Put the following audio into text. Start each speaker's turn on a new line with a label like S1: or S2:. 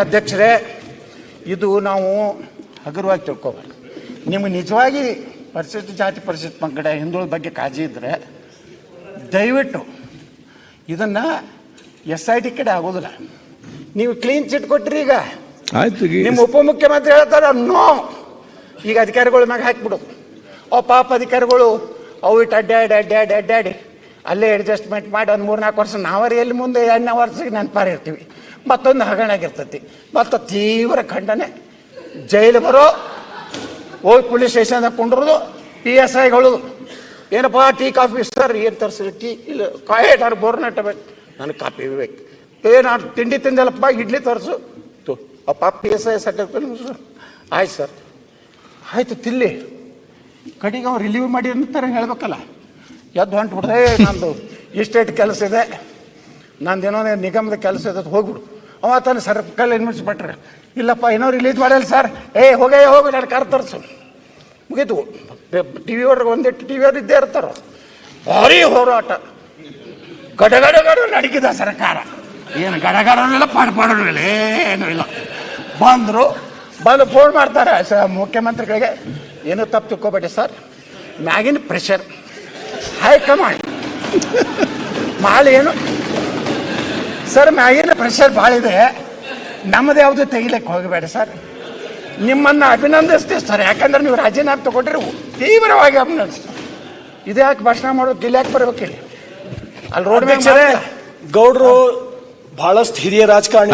S1: ಅಧ್ಯಕ್ಷರೇ ಇದು ನಾವು ಹಗುರವಾಗಿ ತಿಳ್ಕೊಬೇಕು. ನಿಮ್ಗೆ ನಿಜವಾಗಿ ಪರಿಶಿಷ್ಟ ಜಾತಿ ಪರಿಶಿಷ್ಟ ಪಂಗಡ ಹಿಂದುಳಿದ ಬಗ್ಗೆ ಕಾಳಜಿ ಇದ್ದರೆ ದಯವಿಟ್ಟು ಇದನ್ನು ಎಸ್ ಐ ಟಿ ಕಡೆ ಆಗೋದಿಲ್ಲ. ನೀವು ಕ್ಲೀನ್ ಚಿಟ್ ಕೊಟ್ರಿ ಈಗ.
S2: ಆಯ್ತು
S1: ನಿಮ್ಮ ಉಪಮುಖ್ಯಮಂತ್ರಿ ಹೇಳ್ತಾರೆ ನೋ ಈಗ ಅಧಿಕಾರಿಗಳ ಮ್ಯಾಗ ಹಾಕ್ಬಿಡು. ಓ ಪಾಪ ಅಧಿಕಾರಿಗಳು ಅವು ಇಟ್ಟು ಅಡ್ಡಾಡಿ ಅಡ್ಡಾಡಿ ಅಡ್ಡಾಡಿ. ಅಲ್ಲೇ ಅಡ್ಜಸ್ಟ್ಮೆಂಟ್ ಮಾಡಿ ಒಂದು ಮೂರು ನಾಲ್ಕು ವರ್ಷ ನಾವರಿ ಎಲ್ಲಿ ಮುಂದೆ ಎರಡನೇ ವರ್ಷಕ್ಕೆ ನೆನಪಾರ ಇರ್ತೀವಿ ಮತ್ತೊಂದು ಹಗರಣಾಗಿರ್ತೈತಿ. ಮತ್ತು ತೀವ್ರ ಖಂಡನೆ. ಜೈಲು ಬರೋ, ಹೋಗಿ ಪೊಲೀಸ್ ಸ್ಟೇಷನ್ದಾಗ ಕುಂಡ್ರದು ಪಿ ಎಸ್ ಐಗಳು ಏನಪ್ಪ, ಟೀ, ಕಾಫಿ, ಸರ್, ಏನು ತರಿಸಿರಿ? ಟೀ, ಇಲ್ಲ ಕಾಯಿಟಾರು ಬೋರ್ನಟ್ ಬೇಕು ನನಗೆ ಕಾಫಿ ಬೇಕು. ಏ ನಾನು ತಿಂಡಿ ತಿಂದಲ್ಲಪ್ಪ, ಇಡ್ಲಿ ತರಿಸು. ತು ಅಪ್ಪ ಪಿ ಎಸ್ ಐ ಸರ್. ಆಯ್ತು ಸರ್. ಆಯಿತು, ತಿಲ್ಲಿ. ಕಡೆಗೆ ಅವ್ರು ರಿಲೀವ್ ಮಾಡಿ ಅಂತಾರೆ ಹೇಳ್ಬೇಕಲ್ಲ. ಎದ್ದು ಹೊಂಟು ಬಿಡ್ದೆ ನಂದು ಇಷ್ಟೇಟ್ ಕೆಲಸ ಇದೆ. ನಂದು ಏನೋ ನಿಗಮದ ಕೆಲಸ ಇದೆ ಹೋಗ್ಬಿಡು. ಅವ ತಾನು ಸರ್ಕಲ್ ಇನ್ವೆಸ್ಟ್ಮೆಂಟ್ರೆ ಇಲ್ಲಪ್ಪ, ಏನೋ ರಿಲೀಸ್ ಮಾಡಲ್ಲ ಸರ್. ಏ, ಹೋಗೇ, ಹೋಗು, ನಾನು ಕಾರ್ ತರಿಸು. ಮುಗೀತು. ಟಿ ವಿ ಅವ್ರಿಗೆ ಒಂದಿಟ್ಟು ಟಿ ವಿ ಅವ್ರು ಇದ್ದೇ ಇರ್ತಾರ. ಭಾರಿ ಹೋರಾಟ. ಗಡಗಡಗಡು ನಡಗಿದ ಸರ್ಕಾರ. ಏನು ಗಡಗಡನಿಲ್ಲ ಪಾಡು ಇಲ್ಲ ಏನೂ ಇಲ್ಲ. ಬಂದರು. ಬಂದು ಫೋನ್ ಮಾಡ್ತಾರೆ, ಸ, ಮುಖ್ಯಮಂತ್ರಿಗಳಿಗೆ. ಏನೂ ತಪ್ಪು ತಿಳ್ಕೊಬೇಡಿ ಸರ್. ಮ್ಯಾಗಿನ ಪ್ರೆಷರ್ ಹೈಕಮಾಂಡ್ ಭಾಳ ಏನು? ಸರ್ ಮ್ಯಾಗಿನ ಪ್ರೆಷರ್ ಭಾಳ ಇದೆ. ನಮ್ಮದು ಯಾವುದು ತೆಗಿಲಿಕ್ಕೆ ಹೋಗಬೇಡ ಸರ್ ನಿಮ್ಮನ್ನು ಅಭಿನಂದಿಸ್ತೀವಿ ಸರ್ ಯಾಕಂದ್ರೆ ನೀವು ರಾಜೀನಾಮೆ ತಗೊಂಡ್ರೆ ತೀವ್ರವಾಗಿ ಅಭಿನಂದಿಸ್ತೀವಿ. ಇದ್ಯಾಕೆ ಭಾಷಣ ಮಾಡೋದು? ಇಲ್ಲಿ ಯಾಕೆ ಬರ್ಬೇಕಿಲ್ಲಿ ಅಲ್ಲಿ ರೋಡ್
S3: ಮೇಲೆ ಗೌಡ್ರು ಬಹಳಷ್ಟು ಹಿರಿಯ ರಾಜಕಾರಣಿ